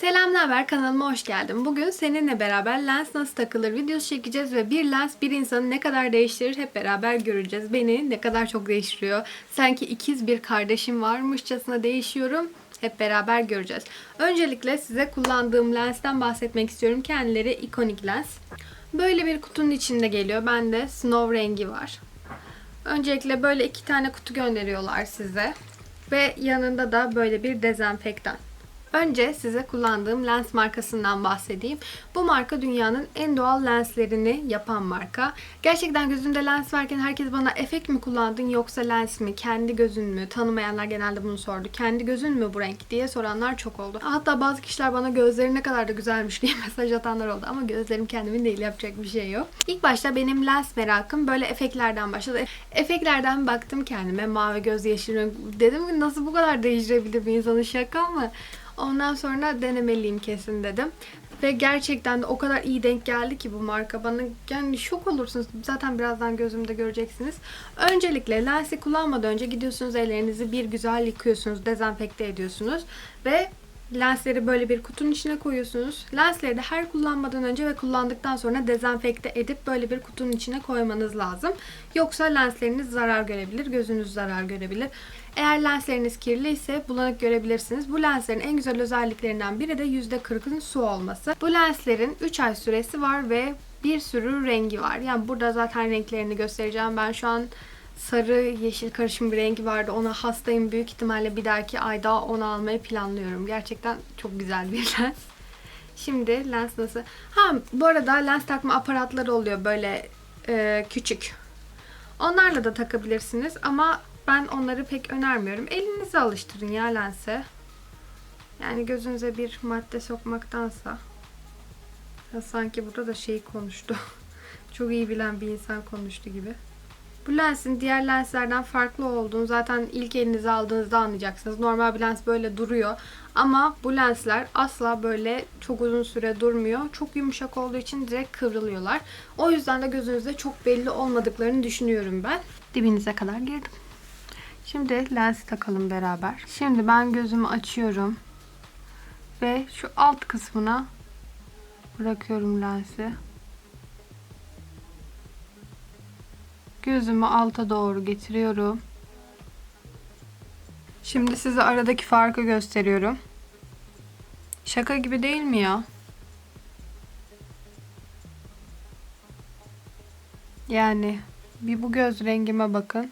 Selam, ne haber? Kanalıma hoş geldin. Bugün seninle beraber lens nasıl takılır videosu çekeceğiz ve bir lens bir insanı ne kadar değiştirir hep beraber göreceğiz. Beni ne kadar çok değiştiriyor. Sanki ikiz bir kardeşim varmışçasına değişiyorum. Hep beraber göreceğiz. Öncelikle size kullandığım lensten bahsetmek istiyorum. Kendileri ikonik lens. Böyle bir kutunun içinde geliyor. Bende snow rengi var. Öncelikle böyle iki tane kutu gönderiyorlar size. Ve yanında da böyle bir dezenfektan. Önce size kullandığım lens markasından bahsedeyim. Bu marka dünyanın en doğal lenslerini yapan marka. Gerçekten gözünde lens varken herkes bana efekt mi kullandın yoksa lens mi, kendi gözün mü? Tanımayanlar genelde bunu sordu. Kendi gözün mü bu renk diye soranlar çok oldu. Hatta bazı kişiler bana gözleri ne kadar da güzelmiş diye mesaj atanlar oldu. Ama gözlerim kendimin değil yapacak bir şey yok. İlk başta benim lens merakım böyle efektlerden başladı. Efektlerden baktım kendime mavi göz yeşil renk. Dedim ki nasıl bu kadar değiştirebilir bir insanın şaka mı? Ondan sonra denemeliyim kesin dedim. Ve gerçekten de o kadar iyi denk geldi ki bu marka bana. Yani şok olursunuz. Zaten birazdan gözümde göreceksiniz. Öncelikle lensi kullanmadan önce gidiyorsunuz ellerinizi bir güzel yıkıyorsunuz. Dezenfekte ediyorsunuz. Ve lensleri böyle bir kutunun içine koyuyorsunuz. Lensleri de her kullanmadan önce ve kullandıktan sonra dezenfekte edip böyle bir kutunun içine koymanız lazım. Yoksa lensleriniz zarar görebilir, gözünüz zarar görebilir. Eğer lensleriniz kirli ise bulanık görebilirsiniz. Bu lenslerin en güzel özelliklerinden biri de %40'ın su olması. Bu lenslerin 3 ay süresi var ve bir sürü rengi var. Yani burada zaten renklerini göstereceğim. Ben şu an sarı yeşil karışım bir rengi vardı. Ona hastayım. Büyük ihtimalle bir dahaki ayda onu almayı planlıyorum. Gerçekten çok güzel bir lens. Şimdi lens nasıl? Ha bu arada lens takma aparatları oluyor böyle e, küçük. Onlarla da takabilirsiniz ama ben onları pek önermiyorum. Elinizi alıştırın ya lense. Yani gözünüze bir madde sokmaktansa. Ya sanki burada da şey konuştu. Çok iyi bilen bir insan konuştu gibi. Bu lensin diğer lenslerden farklı olduğunu zaten ilk elinize aldığınızda anlayacaksınız. Normal bir lens böyle duruyor. Ama bu lensler asla böyle çok uzun süre durmuyor. Çok yumuşak olduğu için direkt kıvrılıyorlar. O yüzden de gözünüzde çok belli olmadıklarını düşünüyorum ben. Dibinize kadar girdim. Şimdi lensi takalım beraber. Şimdi ben gözümü açıyorum. Ve şu alt kısmına bırakıyorum lensi. Gözümü alta doğru getiriyorum. Şimdi size aradaki farkı gösteriyorum. Şaka gibi değil mi ya? Yani bir bu göz rengime bakın.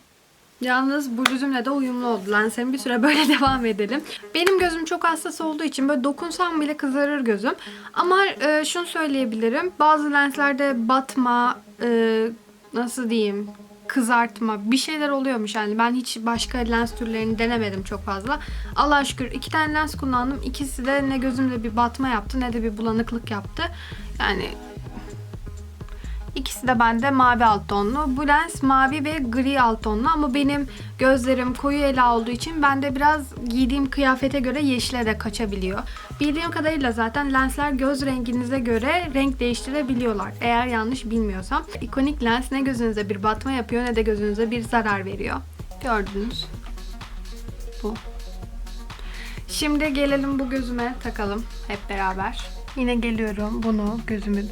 Yalnız bu yüzümle de uyumlu oldu. Lenserin bir süre böyle devam edelim. Benim gözüm çok hassas olduğu için böyle dokunsam bile kızarır gözüm. Ama e, şunu söyleyebilirim. Bazı lenslerde batma, e, nasıl diyeyim, kızartma bir şeyler oluyormuş yani. Ben hiç başka lens türlerini denemedim çok fazla. Allah şükür iki tane lens kullandım. İkisi de ne gözümde bir batma yaptı ne de bir bulanıklık yaptı. Yani İkisi de bende mavi alt tonlu. Bu lens mavi ve gri alt tonlu ama benim gözlerim koyu ela olduğu için bende biraz giydiğim kıyafete göre yeşile de kaçabiliyor. Bildiğim kadarıyla zaten lensler göz renginize göre renk değiştirebiliyorlar. Eğer yanlış bilmiyorsam. İkonik lens ne gözünüze bir batma yapıyor ne de gözünüze bir zarar veriyor. Gördünüz. Bu. Şimdi gelelim bu gözüme takalım hep beraber. Yine geliyorum bunu gözümün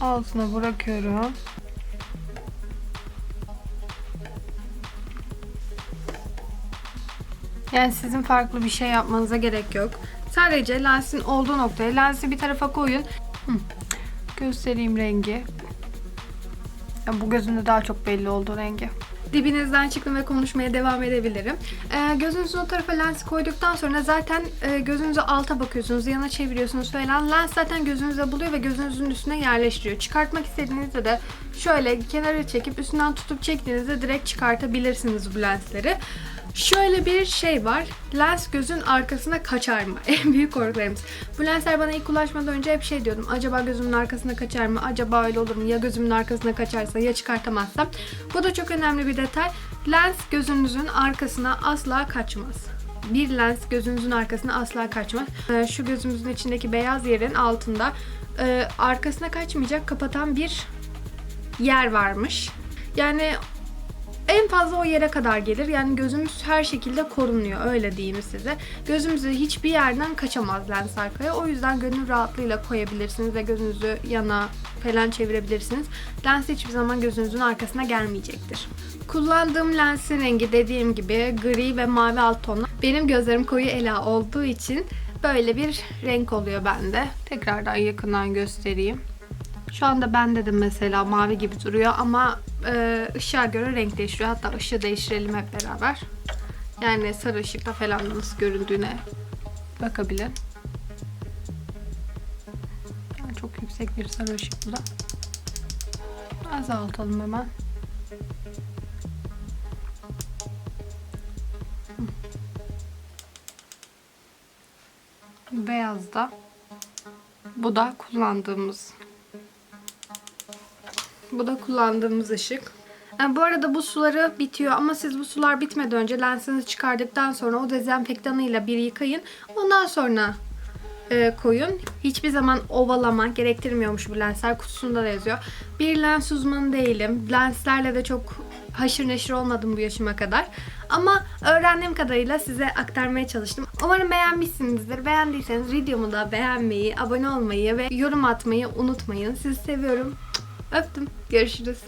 altına bırakıyorum. Yani sizin farklı bir şey yapmanıza gerek yok. Sadece lensin olduğu noktaya lensi bir tarafa koyun. Hı. Göstereyim rengi. Ya bu gözümde daha çok belli oldu rengi. Dibinizden çıktım ve konuşmaya devam edebilirim. Ee, gözünüzün o tarafa lensi koyduktan sonra zaten e, gözünüzü alta bakıyorsunuz, yana çeviriyorsunuz falan. Lens zaten gözünüze buluyor ve gözünüzün üstüne yerleştiriyor. Çıkartmak istediğinizde de şöyle kenara çekip üstünden tutup çektiğinizde direkt çıkartabilirsiniz bu lensleri. Şöyle bir şey var. Lens gözün arkasına kaçar mı? En büyük korkularımız. Bu lensler bana ilk ulaşmadan önce hep şey diyordum. Acaba gözümün arkasına kaçar mı? Acaba öyle olur mu? Ya gözümün arkasına kaçarsa ya çıkartamazsam. Bu da çok önemli bir detay. Lens gözünüzün arkasına asla kaçmaz. Bir lens gözünüzün arkasına asla kaçmaz. Ee, Şu gözümüzün içindeki beyaz yerin altında e, arkasına kaçmayacak kapatan bir yer varmış. Yani En fazla o yere kadar gelir. Yani gözümüz her şekilde korunuyor. Öyle diyeyim size. Gözümüzü hiçbir yerden kaçamaz lens arkaya. O yüzden gönül rahatlığıyla koyabilirsiniz ve gözünüzü yana falan çevirebilirsiniz. Lens hiçbir zaman gözünüzün arkasına gelmeyecektir. Kullandığım lensin rengi dediğim gibi gri ve mavi alt tonlu. Benim gözlerim koyu ela olduğu için böyle bir renk oluyor bende. Tekrardan yakından göstereyim. Şu anda bende de mesela mavi gibi duruyor ama e, ışığa göre renk değişiyor. Hatta ışığı değiştirelim hep beraber. Yani sarı ışıkta falan nasıl göründüğüne bakabilin. Yani çok yüksek bir sarı ışık bu da. Azaltalım hemen. Beyaz da. Bu da kullandığımız bu da kullandığımız ışık. Yani bu arada bu suları bitiyor ama siz bu sular bitmeden önce lensinizi çıkardıktan sonra o dezenfektanıyla bir yıkayın. Ondan sonra e, koyun. Hiçbir zaman ovalama gerektirmiyormuş bu lensler. Kutusunda da yazıyor. Bir lens uzmanı değilim. Lenslerle de çok haşır neşir olmadım bu yaşıma kadar. Ama öğrendiğim kadarıyla size aktarmaya çalıştım. Umarım beğenmişsinizdir. Beğendiyseniz videomu da beğenmeyi, abone olmayı ve yorum atmayı unutmayın. Sizi seviyorum. Öptüm. Görüşürüz.